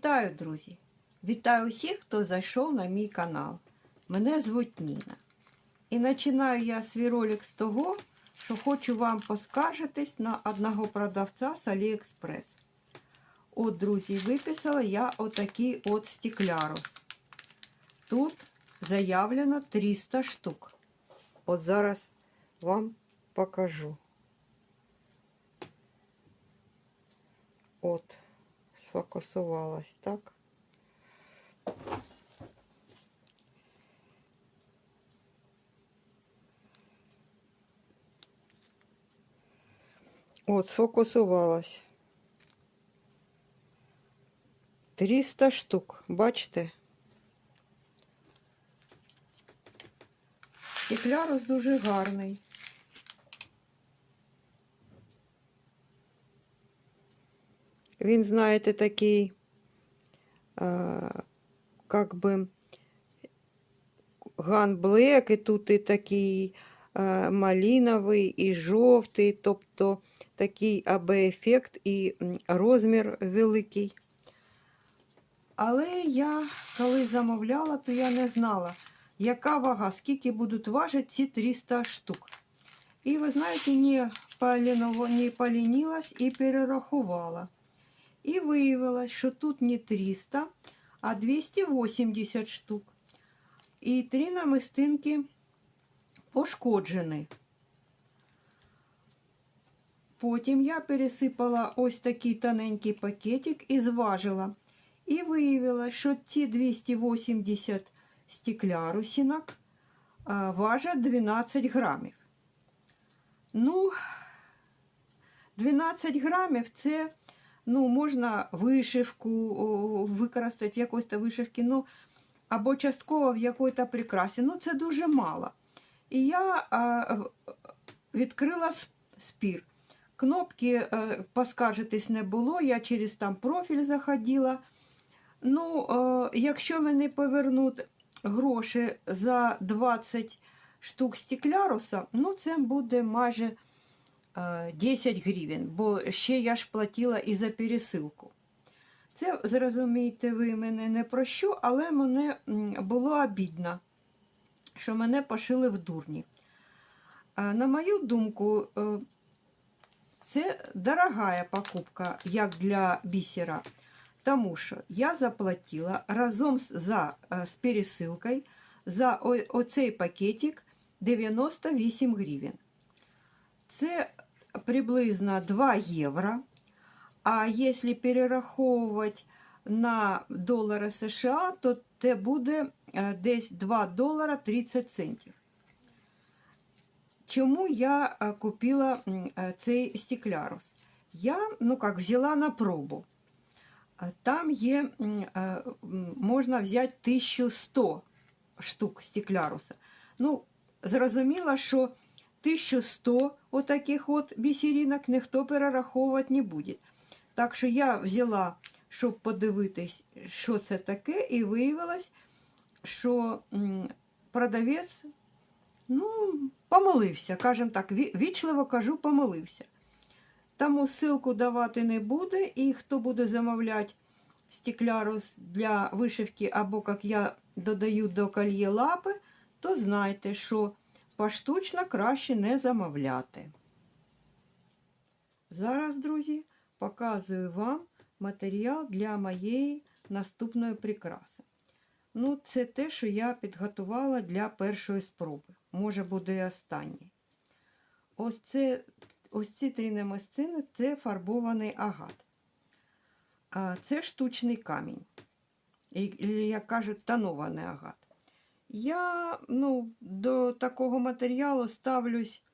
Вітаю, друзі! Вітаю усіх, хто зайшов на мій канал. Мене звуть Ніна. І починаю я свій ролик з того, що хочу вам поскаржитись на одного продавця з Аліекспрес. От, друзі, виписала я отакий от стеклярус. Тут заявлено 300 штук. От зараз вам покажу. От, сфокусувалась, так? От, сфокусувалась. 300 штук, бачите? Стеклярус дуже гарний. Він, знаєте, такий, как би, Ган Блек, і тут і такий малиновий, і жовтий, тобто такий АБ-ефект і розмір великий. Але я, коли замовляла, то я не знала, яка вага, скільки будуть важити ці 300 штук. І ви знаєте, не, поліново, не полінилась і перерахувала. І виявилось, що тут не 300, а 280 штук. І три намистинки пошкоджені. Потім я пересипала ось такий тоненький пакетик і зважила. І виявилось, що ці 280 стеклярусінок а, важать 12 грамів. Ну, 12 грамів це ну, можна вишивку використати в якоїсь вишивки, ну, або частково в якоїсь прикрасі. Ну, це дуже мало. І я а, відкрила спір. Кнопки е, поскаржитись не було, я через там профіль заходила. Ну, е, якщо мені повернуть гроші за 20 штук стекляруса, ну це буде майже 10 гривень, бо ще я ж платила і за пересилку. Це, зрозумієте, ви мене не про що, але мене було обідно, що мене пошили в дурні. Е, На мою думку, е, це дорогая покупка, як для бісера. Тому що я заплатила разом за, е, з пересилкою за оцей пакетик 98 гривень. Це приблизно 2 євро. А якщо перераховувати на долари США, то це буде е, десь 2 долара 30 центів. Чому я е, купила м, е, цей стеклярус? Я, ну как, взяла на пробу. Е, Там є, м, е, м, можна взяти 1100 штук стекляруса. Ну, зрозуміло, що 1100 отаких от бісеринок ніхто перераховувати не буде. Так що я взяла, щоб подивитись, що це таке, і виявилось, що продавець ну, помилився, кажемо так, вічливо кажу, помилився. Тому ссылку давати не буде, і хто буде замовляти стеклярус для вишивки, або, як я додаю до кольє лапи, то знайте, що поштучно краще не замовляти. Зараз, друзі, показую вам матеріал для моєї наступної прикраси. Ну, це те, що я підготувала для першої спроби. Може, буде і останній. Ось, це, ось ці три намистини – це фарбований агат. А це штучний камінь. Як кажуть, тонований агат. Я ну, до такого матеріалу ставлюсь,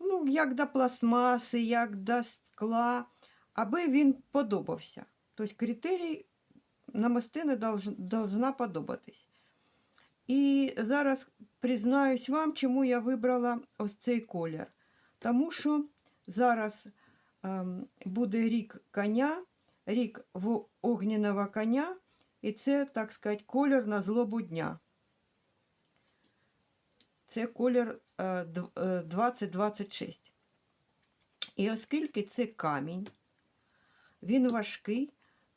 ну, як до пластмаси, як до скла, аби він подобався. Тобто критерій намистини должна подобатись. І зараз признаюсь вам, чому я вибрала ось цей колір. Тому що зараз ем, буде рік коня, рік огняного коня, і це, так сказати, колір на злобу дня. Це колір е, дв- е, 2026. І оскільки це камінь, він важкий,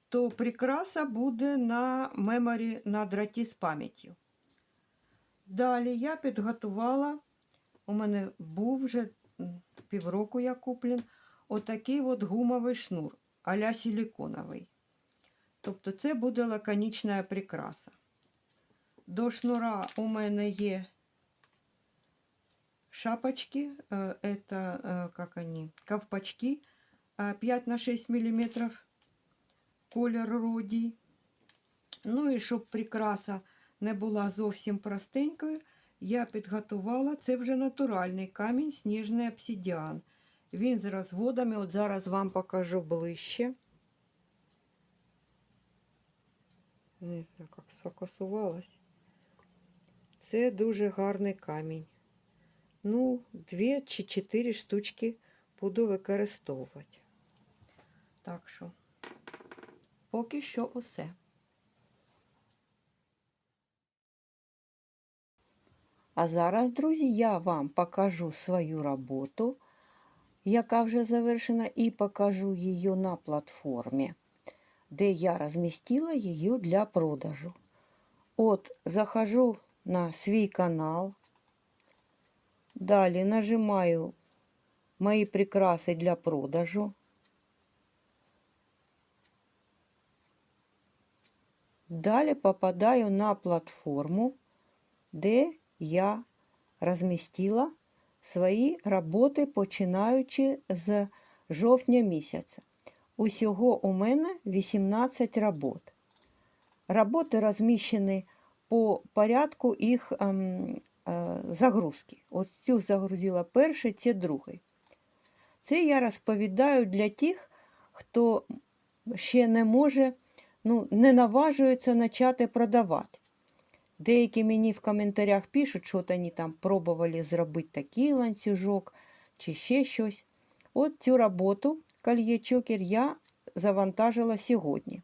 то прикраса буде на меморі на драті з пам'яттю. Далі я підготувала, у мене був вже півроку я куплен, отакий от гумовий шнур, а-ля силіконовий. Тобто це буде лаконічна прикраса. До шнура у мене є шапочки, э, это, э, как они, ковпачки э, 5 на 6 миллиметров, колір родій. Ну і щоб прикраса не була зовсім простенькою, я підготувала, це вже натуральний камінь, сніжний обсидіан. Він з розводами, от зараз вам покажу ближче. Не знаю, як сфокусувалась. Це дуже гарний камінь. Ну, дві чи чотири штучки буду використовувати. Так що, поки що усе. А зараз, друзі, я вам покажу свою роботу, яка вже завершена, і покажу її на платформі, де я розмістила її для продажу. От, захожу на свій канал. Далі нажимаю «Мої прикраси для продажу». Далі попадаю на платформу, де я розмістила свої роботи, починаючи з жовтня місяця. Усього у мене 18 робот. Роботи розміщені по порядку їх ем, загрузки. Ось цю загрузила перший, це другий. Це я розповідаю для тих, хто ще не може, ну, не наважується почати продавати. Деякі мені в коментарях пишуть, що вони там пробували зробити такий ланцюжок чи ще щось. От цю роботу кольє чокер я завантажила сьогодні.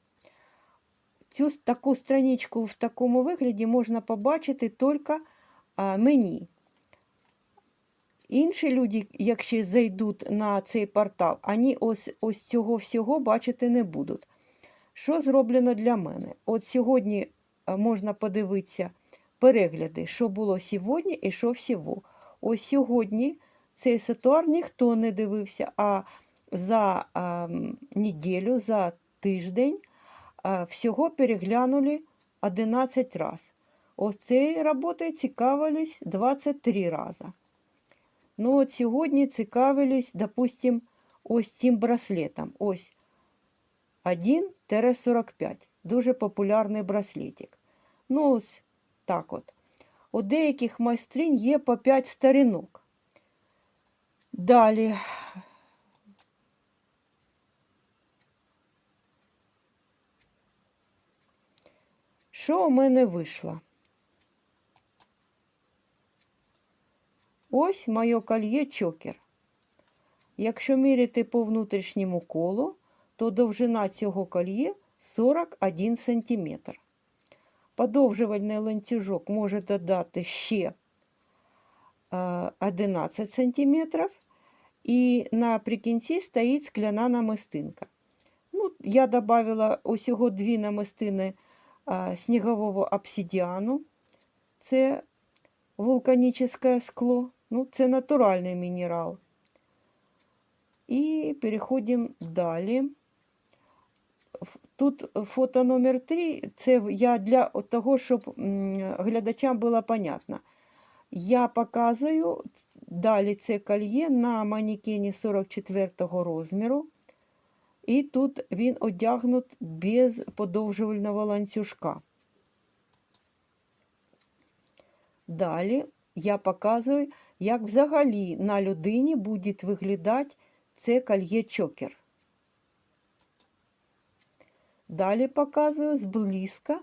Цю таку страничку в такому вигляді можна побачити тільки а, мені. Інші люди, якщо зайдуть на цей портал, вони ось, ось цього всього бачити не будуть. Що зроблено для мене? От сьогодні можна подивитися перегляди, що було сьогодні і що всього. Ось сьогодні цей ситуар ніхто не дивився, а за а, неділю, за тиждень а, всього переглянули 11 раз. Ось цією роботою цікавились 23 рази. Ну, от сьогодні цікавились, допустим, ось цим браслетом. Ось 1-45. Дуже популярний браслетик. Ну, ось так от. У деяких майстринь є по 5 сторінок. Далі. Що у мене вийшло? Ось моє кольє чокер. Якщо міряти по внутрішньому колу, то довжина цього кольє 41 см. Подовжувальний ланцюжок може додати ще 11 см. І наприкінці стоїть скляна намистинка. Ну, я додала усього дві намистини снігового обсидіану. Це вулканічне скло. Ну, це натуральний мінерал. І переходимо далі. Тут фото номер 3 це я для того, щоб глядачам було понятно. Я показую далі це кольє на манекені 44 розміру. І тут він одягнут без подовжувального ланцюжка. Далі я показую, як взагалі на людині буде виглядати це кольє чокер. Далі показую зблизька,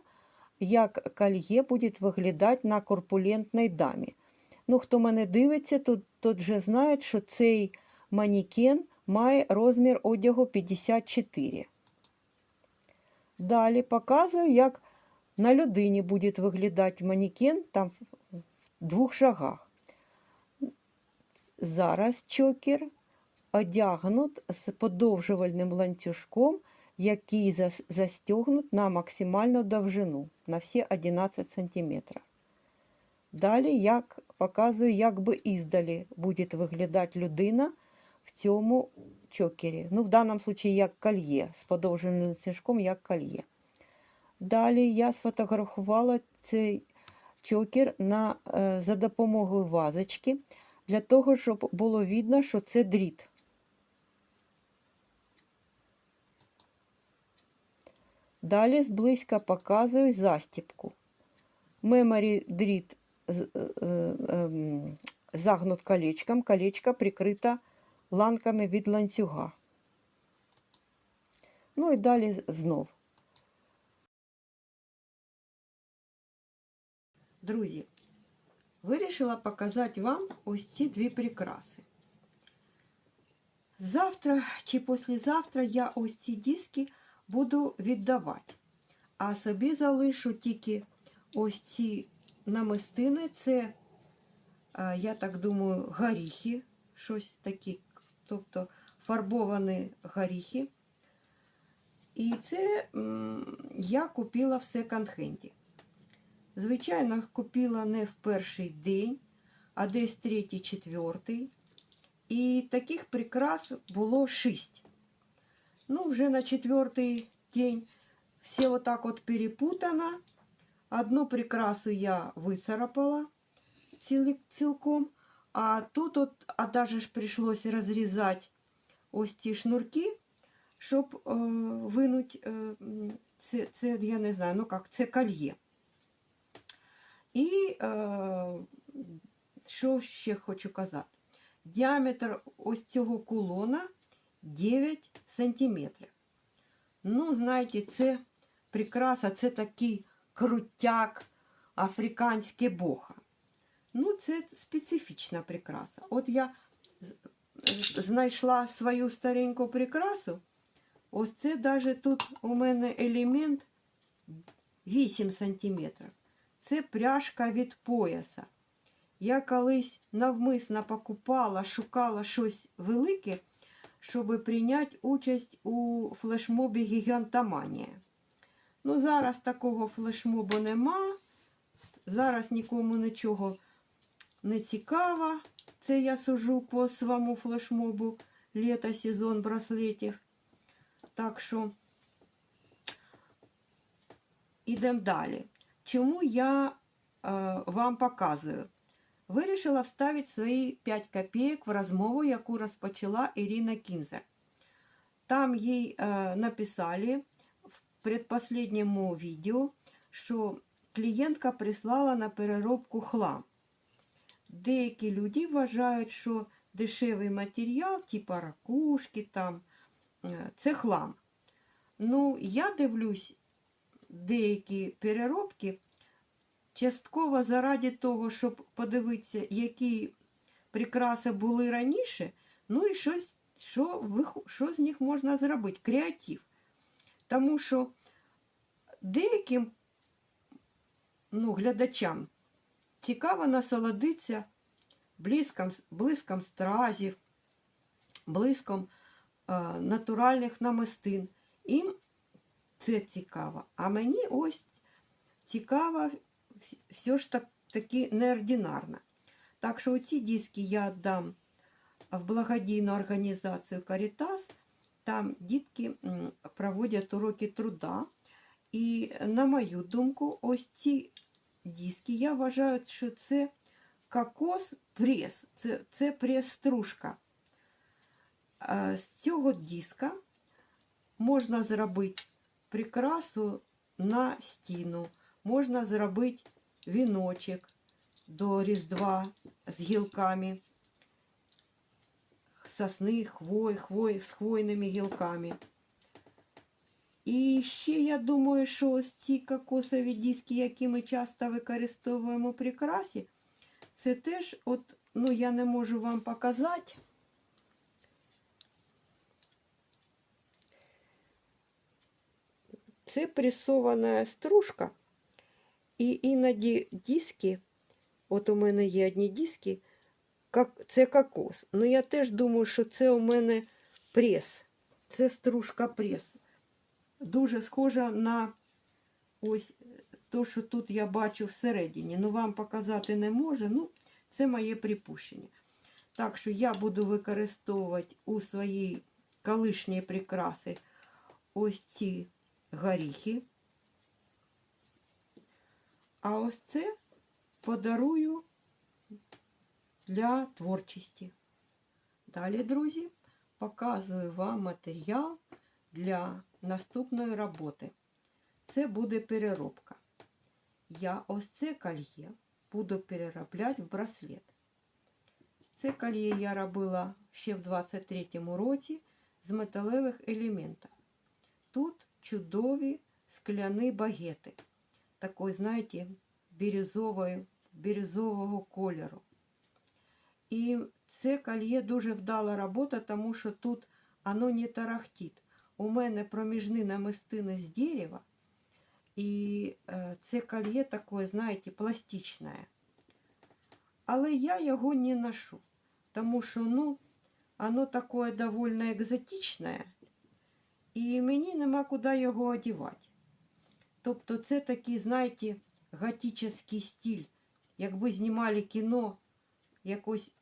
як кольє буде виглядати на корпулентній дамі. Ну, хто мене дивиться, тут, тут вже знає, що цей манікен має розмір одягу 54. Далі показую, як на людині буде виглядати манікен там в двох шагах. Зараз чокер одягнут з подовжувальним ланцюжком, який застегнут на максимальну довжину на всі 11 см. Далі, як показую, як би іздалі буде виглядати людина в цьому чокері. Ну, в даному випадку як кольє, з подовженим ланцюжком як кольє. Далі я сфотографувала цей чокер на, е, за допомогою вазочки, для того, щоб було видно, що це дріт. Далі зблизька показую застіпку. Меморі дріт е, е, ем, загнут колечком, колечко прикрито ланками від ланцюга. Ну і далі знов. Друзі, вирішила показати вам ось ці дві прикраси. Завтра чи післязавтра я ось ці диски буду віддавати. А собі залишу тільки ось ці намистини. Це, е, я так думаю, горіхи, щось такі, тобто фарбовані горіхи. І це я купила в секонд-хенді. Звичайно, купила не в перший день, а десь третій, четвертий. І таких прикрас було шість. Ну, вже на четвертий день все отак от перепутано. Одну прикрасу я вицарапала ціли- цілком, а тут от, а даже ж прийшлося розрізати ось ці шнурки, щоб е, винуть е, це, це, я не знаю, ну як, це кольє. І що ще хочу казати? Діаметр ось цього кулона 9 сантиметрів. Ну, знаєте, це прикраса, це такий крутяк, африканське боха. Ну, це специфічна прикраса. От я знайшла свою стареньку прикрасу. Ось це даже тут у мене елемент 8 сантиметрів. Це пряжка від пояса. Я колись навмисно покупала, шукала щось велике, щоб прийняти участь у флешмобі Гігантоманія. Ну, зараз такого флешмобу нема. Зараз нікому нічого не цікаво. Це я сужу по своєму флешмобу літо сезон браслетів. Так що ідемо далі. Чому я е, вам показую? Вирішила вставити свої 5 копійок в розмову, яку розпочала Ірина Кінзер. Там їй е, написали в предпоследньому відео, що клієнтка прислала на переробку хлам. Деякі люди вважають, що дешевий матеріал, типу ракушки, там, е, це хлам. Ну, я дивлюсь деякі переробки частково заради того, щоб подивитися, які прикраси були раніше, ну і щось, що, що з них можна зробити, креатив. Тому що деяким ну, глядачам цікаво насолодитися блиском, блиском стразів, блиском е, натуральних намистин. Їм це цікаво. А мені ось цікаво все ж так, таки неординарно. Так що ці диски я дам в благодійну організацію Caritas. Там дітки проводять уроки труда. І на мою думку, ось ці диски, я вважаю, що це кокос прес, це, це прес-стружка. З цього диска можна зробити прикрасу на стіну, можна зробити віночок до Різдва з гілками сосни, хвой, хвой, з хвойними гілками. І ще я думаю, що ось ці кокосові диски, які ми часто використовуємо у прикрасі, це теж, от, ну я не можу вам показати. Це пресована стружка. І іноді диски, от у мене є одні диски, це кокос. Ну я теж думаю, що це у мене прес. Це стружка прес. дуже схожа на ось то, що тут я бачу всередині. Ну, вам показати не можу. Ну, це моє припущення. Так що я буду використовувати у своїй колишній прикраси ось ці горіхи. А ось це подарую для творчості. Далі, друзі, показую вам матеріал для наступної роботи. Це буде переробка. Я ось це кольє буду переробляти в браслет. Це кольє я робила ще в 23-му році з металевих елементів. Тут чудові скляні багети. Такої, знаєте, бірюзової, бірюзового кольору. І це кольє дуже вдала робота, тому що тут воно не тарахтить. У мене проміжні намистини з дерева, і е, це кольє таке, знаєте, пластичне. Але я його не ношу, тому що ну, воно таке доволі екзотичне, і мені нема куди його одягати. Тобто це такий, знаєте, готичний стиль. Якби знімали кіно якось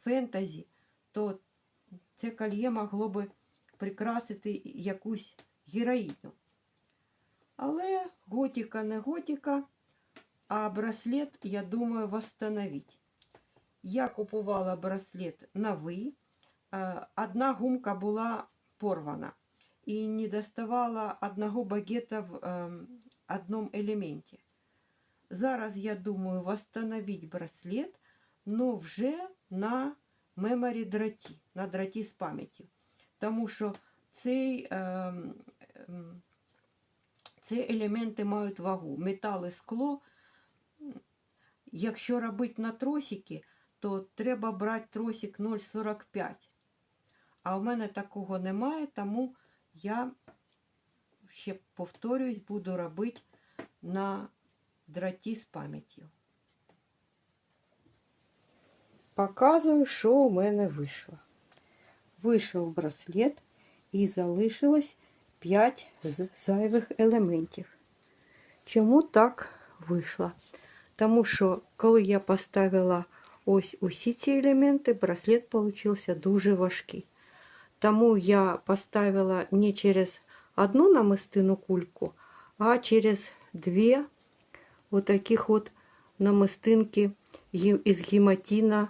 фентезі, то це кольє могло би прикрасити якусь героїню. Але готика не готика, а браслет, я думаю, восстановить. Я купувала браслет новий. Одна гумка була порвана і не доставала одного багета в ем, одному елементі. Зараз я думаю восстановить браслет, но вже на меморі драті, на драті з пам'яті. Тому що цей, ем, ці елементи мають вагу. Метал і скло. Якщо робити на тросики, то треба брати тросик 0,45. А в мене такого немає, тому я ще повторюсь, буду робити на драті з пам'яттю. Показую, що у мене вийшло. Вийшов браслет і залишилось 5 з зайвих елементів. Чому так вийшло? Тому що, коли я поставила ось усі ці елементи, браслет получився дуже важкий. Тому я поставила не через одну намистину кульку, а через дві отаких от намистинки із гематіна.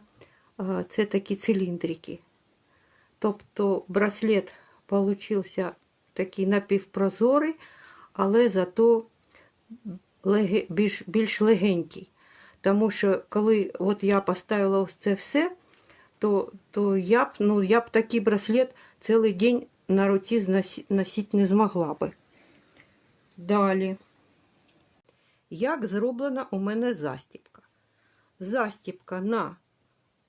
Це такі циліндрики. Тобто браслет получився такий напівпрозорий, але зато більш легенький. Тому що коли от я поставила ось це все, то, то я б, ну, я б такий браслет цілий день на руці носити не змогла би. Далі. Як зроблена у мене застіпка? Застіпка на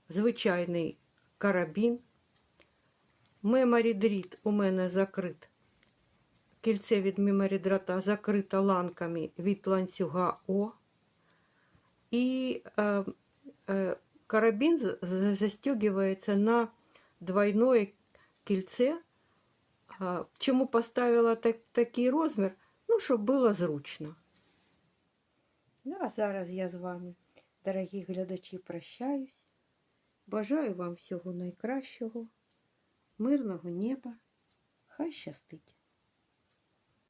звичайний карабін. Меморі дріт у мене закрит. Кільце від меморі дрота закрито ланками від ланцюга О. І е, е, з- застегивается на двойное кільце. А, Чому поставила так, такий розмір? Ну, щоб було зручно. Ну, а зараз я з вами, дорогі глядачі, прощаюсь. Бажаю вам всього найкращого, мирного неба. Хай щастить!